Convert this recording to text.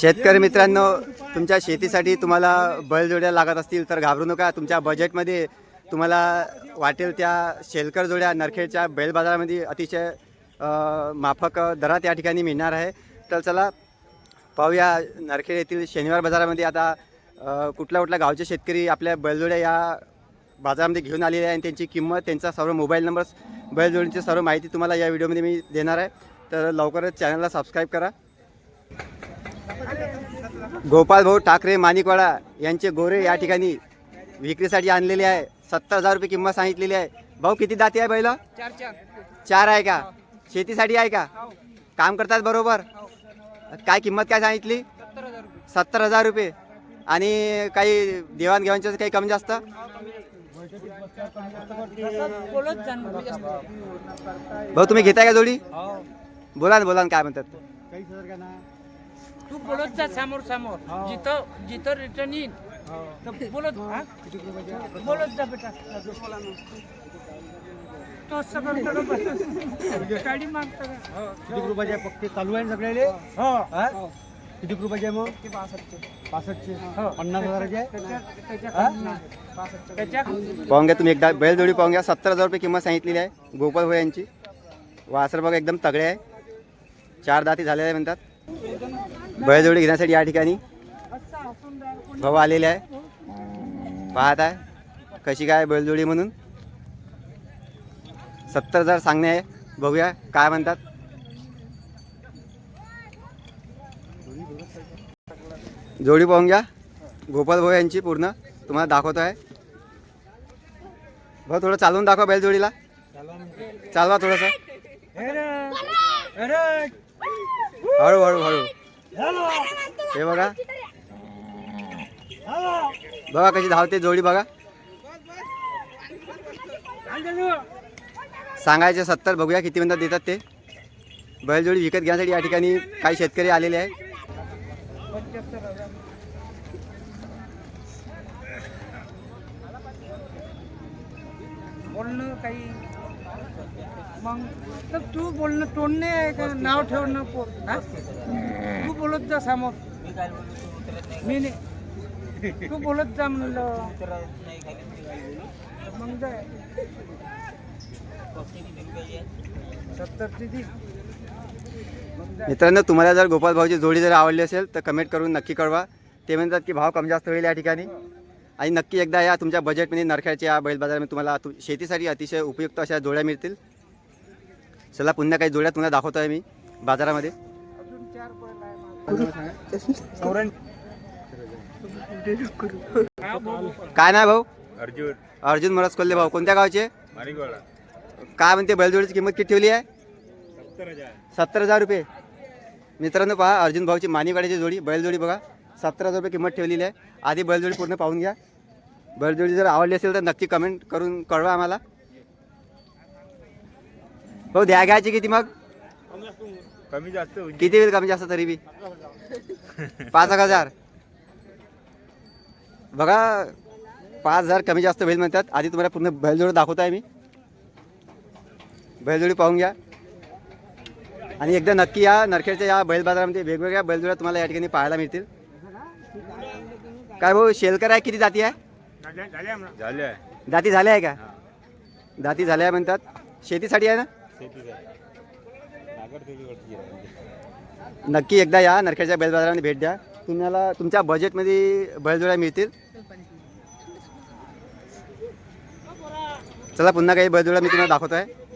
शेतकरी मित्रांनो तुमच्या शेतीसाठी तुम्हाला बैलजोड्या लागत असतील तर घाबरू नका. तुमच्या बजेटमध्ये तुम्हाला वाटेल त्या शेलकर जोड्या नरखेडच्या बैल बाजारामध्ये अतिशय माफक दरात या ठिकाणी मिळणार आहे. तर चला पाहूया नरखेड येथील शनिवार बाजारामध्ये आता कुठल्या कुठल्या गावचे शेतकरी आपल्या बैलजोड्या या बाजारामध्ये घेऊन आलेले आहे आणि त्यांची किंमत त्यांचा सर्व मोबाईल नंबर बैलजोडींची सर्व माहिती तुम्हाला या व्हिडिओमध्ये मी देणार आहे. तर लवकरच चॅनलला सबस्क्राईब करा. गोपाल भाऊ ठाकरे माणिकवाडा यांचे गोरे या ठिकाणी विक्रीसाठी आणलेले आहे. सत्तर हजार रुपये किंमत सांगितलेली आहे. भाऊ किती दाती आहे बैल? चार चार. चार आहे का? शेतीसाठी आहे का? काम करतात बरोबर? काय किंमत काय सांगितली? सत्तर हजार रुपये. आणि काही देवाणघेवाणचं काही कमी जास्त? भाऊ तुम्ही घेताय का जोडी? बोला ना बोला ना काय म्हणतात? तू बोलत जा समोर समोर. जिथं जिथं रिटर्न येईन तर बोलत हा? बोलत जा बेटा. तो सगळं कडं बस. गाडी मागतो का? किती रुपयाचे आहे पक्के चालू आहे ना सगळ्याले? हा? किती रुपयाचे आहे मग? पासष्टचे. पन्नास हजाराचे? आहे त्याच्या पाहून घ्या तुम्ही एकदा बैलजोडी पाहून घ्या. सत्तर हजार रुपये किंमत सांगितलेली आहे. गोपाल भाऊ यांची. वासर बघा एकदम तगडे आहे. चार दाती झालेले आहे म्हणतात. बैलजोडी घेण्यासाठी या ठिकाणी भाऊ आलेले आहे. पाहत आहे कशी काय बैलजोडी म्हणून. सत्तर हजार सांगणे आहे. बघूया काय म्हणतात. जोडी पाहून घ्या. गोपाल भाऊ यांची पूर्ण. तुम्हाला दाखवतो आहे. भाऊ थोडं चालवून दाखवा बैलजोडीला. चालवा थोडंसं. हळू हळू हळू. हे बघा. बघा कशी धावते जोडी बघा. सांगायचे सत्तर बघूया किती म्हणतात देतात ते. बैलजोडी विकत घेण्यासाठी या ठिकाणी काही शेतकरी आलेले आहे बोलणं काही मग तर तू बोलणं तोडणे नाव ठेवणं? तू बोलत जा समोर. मी नाही. तू बोलत जा म्हणलं. मग जाय सत्तर किती मित्रांनो तुम्हाला जर गोपाल भाऊची जोडी जर आवडली असेल तर कमेंट करून नक्की कळवा. ते म्हणतात की भाव कमी जास्त होईल या ठिकाणी. आणि नक्की एकदा या तुमच्या बजेटमध्ये नरख्याच्या बैल बाजारामध्ये तुम्हाला शेतीसाठी अतिशय उपयुक्त अशा जोड्या मिळतील. चला पुन्हा काही जोड्या तुम्हाला दाखवतो आहे मी बाजारामध्ये. काय नाही भाऊ? अर्जुन. अर्जुन मरस कोल्हे भाऊ. कोणत्या गावचे? काय म्हणते बैलजोडीची किंमत किती ठेवली आहे? सत्तर हजार. सत्तर हजार रुपये. मित्रांनो पहा अर्जुन भाऊची मानिवाड्याची जोडी बैलजोडी बघा. सत्तर हजार रुपये किंमत ठेवलेली आहे. आधी बैलजोडी पूर्ण पाहून घ्या. बैलजोडी जर आवडली असेल तर नक्की कमेंट करून कळवा आम्हाला. भाऊ द्या घ्यायची किती मग? कमी जास्त किती होईल कमी जास्त तरी बी? पाच एक हजार. बघा पाच हजार कमी जास्त होईल म्हणतात. आधी तुम्हाला पूर्ण बैलजोडी दाखवत आहे मी. बैलजोडी पाहून घ्या. आणि एकदा नक्की या नरखेडच्या या बैल बाजारामध्ये वेगवेगळ्या बैलजोड्या तुम्हाला या ठिकाणी पाहायला मिळतील. काय भाऊ शेलकर आहे किती जाती आहे? झाले आहे दाती झाल्या. आहे का? दाती झाल्या आहे म्हणतात. शेतीसाठी आहे ना? नक्की एकदा या नरखेडच्या बैल भेट द्या. तुम्हाला तुमच्या बजेटमध्ये बैलजोड्या मिळतील. चला पुन्हा काही बैलजोड्या मी तुम्हाला दाखवतो आहे